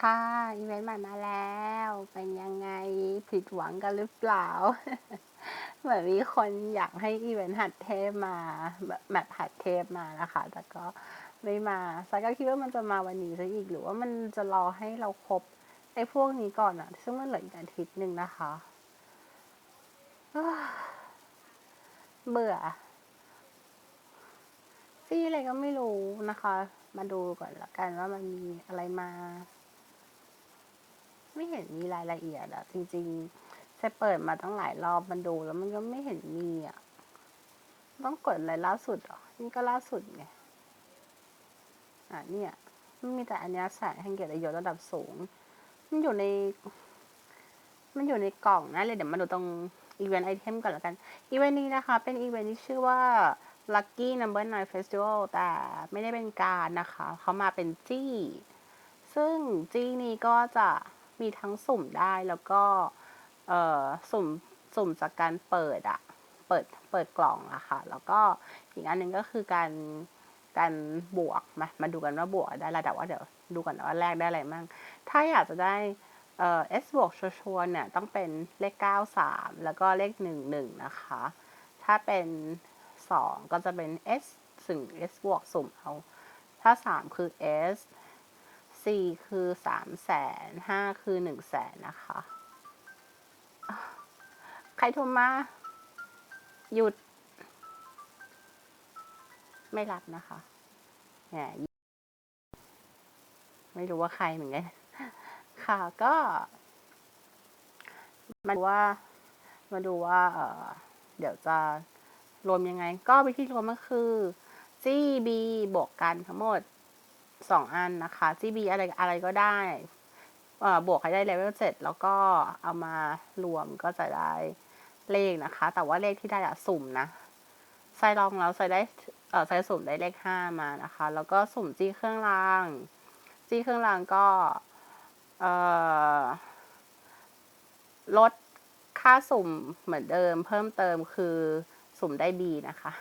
ค่ะ อีเวนต์ใหม่มาแล้ว เป็นยังไงผิดหวังกันหรือเปล่า เหมือนมีคนอยากให้อีเวนต์หัดเทพมาแบบแบบหัดเทพมานะคะ แต่ก็ไม่มาซายก็คิดว่ามันจะมาวันนี้ซะอีกหรือว่ามันจะรอให้เราครบไอ้พวกนี้ก่อนอะซึ่งมันเหลืออีกอาทิตย์หนึ่งนะคะ เบื่อซี่อะไรก็ไม่รู้นะคะ มาดูก่อนละกันว่ามันมีอะไรมา ไม่เห็นมีรายละเอียดอะจริงๆจะเปิดมาตั้งหลายรอบมันดูแล้วมันก็ไม่เห็นมีอะต้องกดอะไรล่าสุดเหรอนี่ก็ล่าสุดไงอะเนี่ยมันมีแต่อันนี้ยแสงแห่งเกียรติยศระดับสูง มันอยู่ใน มันอยู่ในกล่องนะเลยเดี๋ยวมาดูตรงอีเวนต์ไอเทมก่อนละกัน อีเวนต์นี้นะคะ เป็นอีเวนต์ที่ชื่อว่า Lucky Number 9 Festival แต่ไม่ได้เป็นการนะคะ เขามาเป็นจี้ ซึ่งจี้นี้ก็จะ มีทั้งสุ่มได้แล้วก็เอ่อสุ่มสุ่มจากการเปิดอะเปิดเปิดกล่องอะค่ะ แล้วก็อีกอันหนึ่งก็คือการการบวกมามาดูกันว่าบวกได้ระดับว่าเดี๋ยวดูก่อนว่าแรกได้อะไรมั่งถ้าอยากจะได้เอ่อ S บวกชัวร์เนี่ยต้องเป็นเลข 93 แล้วก็เลข 11 นะคะ ถ้าเป็น 2 ก็จะเป็น S สึ่ง S บวกสุ่มเอา ถ้า 3 คือ S 4คือ3แสน5คือ1แสนนะคะ ใครโทรมา หยุด ไม่รับนะคะแหมไม่รู้ว่าใครเหมือนกัน ค่ะก็มาดูว่ามาดูว่า เออเดี๋ยวจะรวมยังไง ก็วิธีรวมก็คือ GB บวกกันทั้งหมด สองอันนะคะ GB อะไรอะไรก็ได้บวกให้ได้เลเวลเจ็ดแล้วก็เอามารวมก็จะได้เลขนะคะ แต่ว่าเลขที่ได้อะสุ่มนะใส่ลองแล้วใส่ได้เออใส่สุ่มได้เลขห้ามานะคะ แล้วก็สุ่มจี้เครื่องรางจี้เครื่องรางก็เออลดค่าสุ่มเหมือนเดิม เพิ่มเติมคือ สุ่มได้ B นะคะ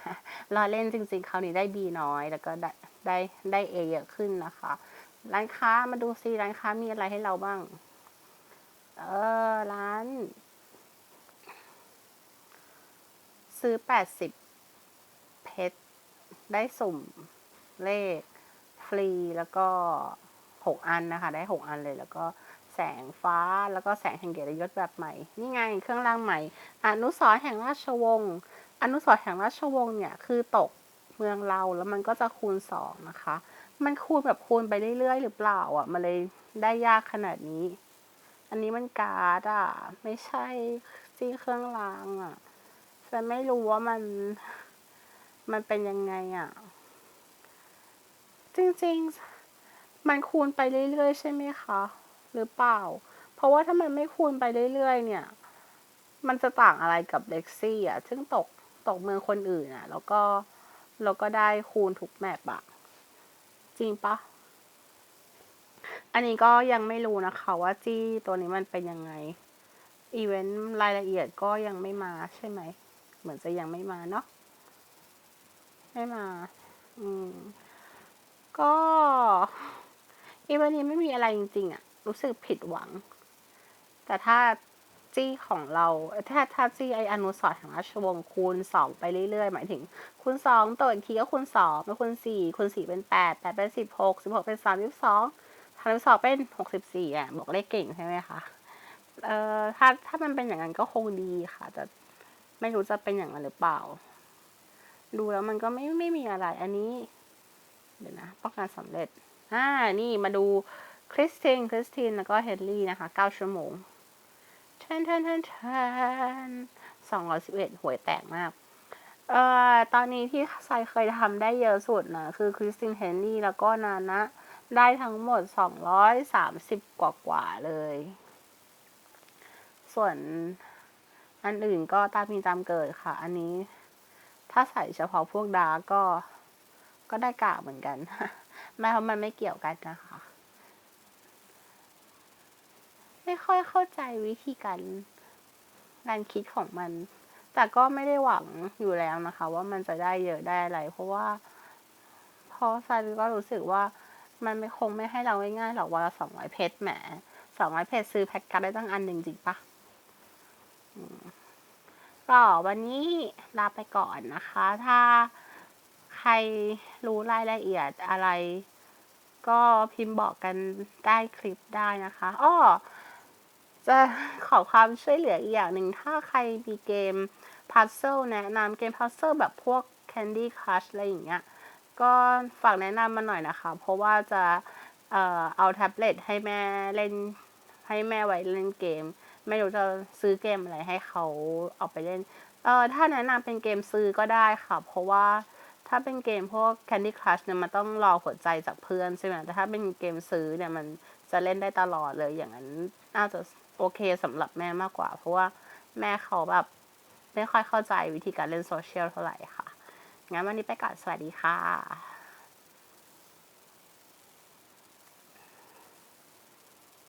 รอเล่นจริงๆ คราวนี้ได้ B น้อย แล้วก็ได้ได้ได้ A เยอะขึ้นนะคะ ร้านค้ามาดูซิร้านค้ามีอะไรให้เราบ้าง เออ ร้าน ซื้อ 80 เพชร ได้สุ่มเลขฟรีแล้วก็ 6 อันนะคะ ได้ 6 อันเลยแล้วก็แสงฟ้าแล้วก็แสงแห่งเกียรติยศแบบใหม่ นี่ไงเครื่องรางใหม่ อนุสรแห่งราชวงศ์ อนุสรณ์แห่งราชวงศ์เนี่ยคือตกเมืองเราแล้วมันก็จะคูณสองนะคะ มันคูณแบบคูณไปเรื่อยๆ หรือเปล่าอะ มันเลยได้ยากขนาดนี้ อันนี้มันการ์ดอะ ไม่ใช่จี้เครื่องรางอะแต่ไม่รู้ว่ามันมันเป็นยังไงอะ จริงๆ มันคูณไปเรื่อยๆ ใช่ไหมคะ หรือเปล่า เพราะว่าถ้ามันไม่คูณไปเรื่อยๆ เนี่ย มันจะต่างอะไรกับเล็กซี่อะ ซึ่งตก ตกเมืองคนอื่นอะแล้วก็เราก็ได้คูณทุกแมปอะจริงปะอันนี้ก็ยังไม่รู้นะคะว่าจี้ตัวนี้มันเป็นยังไง อีเวนต์รายละเอียดก็ยังไม่มาใช่ไหม เหมือนจะยังไม่มาเนาะไม่มา อืม ก็อีเวนต์นี้ไม่มีอะไรจริงๆอะรู้สึกผิดหวัง แต่ถ้า จี้ของเราถ้าถ้าจี้ไออนุสรณ์แห่งราชวงศ์คูณสองไปเรื่อยๆ หมายถึงคูณสองตัวอีกทีก็คูณสองเป็นคูณสี่คูณสี่เป็นแปดแปดเป็นสิบหกสิบหกเป็นสามสิบสองสามสิบสองเป็นหกสิบสี่อะบอกเลขเก่งใช่ไหมคะเอ่อถ้าถ้ามันเป็นอย่างนั้นก็คงดีค่ะ แต่ไม่รู้จะเป็นอย่างนั้นหรือเปล่า ดูแล้วมันก็ไม่ไม่มีอะไร อันนี้ เดี๋ยวนะป้องกันสำเร็จอ่านี่มาดูคริสตินคริสตินแล้วก็เฮนรี่นะคะเก้าชั่วโมง แทนแทนแทนแทนสองร้อยสิบเอ็ดหวยแตกมาก เอ่อ ตอนนี้ที่ไซเคยทำได้เยอะสุดนะ คือคริสตินเฮนรี่แล้วก็นานะ ได้ทั้งหมดสองร้อยสามสิบกว่ากว่าเลย ส่วนอันอื่นก็ตามมีตามเกิดค่ะ อันนี้ ถ้าใส่เฉพาะพวกดาร์กก็ ก็ได้กากเหมือนกัน ไม่เพราะมันไม่เกี่ยวกันนะคะ ไม่ค่อยเข้าใจวิธีการการคิดของมัน แต่ก็ไม่ได้หวังอยู่แล้วนะคะ ว่ามันจะได้เยอะได้อะไร เพราะว่าเพราะซันก็รู้สึกว่ามันไม่คงไม่ให้เราง่ายๆหรอกวันละสองร้อยเพชรแหมสองร้อยเพชรซื้อแพ็กการ์ดได้ตั้งอันหนึ่งจริงปะอืมก็วันนี้ลาไปก่อนนะคะ ถ้าใครรู้รายละเอียดอะไร ก็พิมพ์บอกกันใต้คลิปได้นะคะอ้อ จะขอความช่วยเหลืออีกอย่างหนึ่ง ถ้าใครมีเกมพัซเซิลแนะนำเกมพัซเซิลแบบพวก Candy Crush อะไรอย่างเงี้ย ก็ฝากแนะนำมาหน่อยนะคะ เพราะว่าจะเอ่อเอาแท็บเล็ตให้แม่เล่นให้แม่ไว้เล่นเกม ไม่รู้จะซื้อเกมอะไรให้เขาเอาไปเล่น เออถ้าแนะนำเป็นเกมซื้อก็ได้ค่ะ เพราะว่าถ้าเป็นเกมพวก Candy Crush เนี่ยมันต้องรอหัวใจจากเพื่อนใช่ไหมแต่ถ้าเป็นเกมซื้อเนี่ยมันจะเล่นได้ตลอดเลยอย่างนั้นน่าจะ โอเคสำหรับแม่มากกว่า เพราะว่าแม่เขาแบบไม่ค่อยเข้าใจวิธีการเล่นโซเชียลเท่าไหร่ค่ะ งั้นวันนี้ไปก่อนสวัสดีค่ะ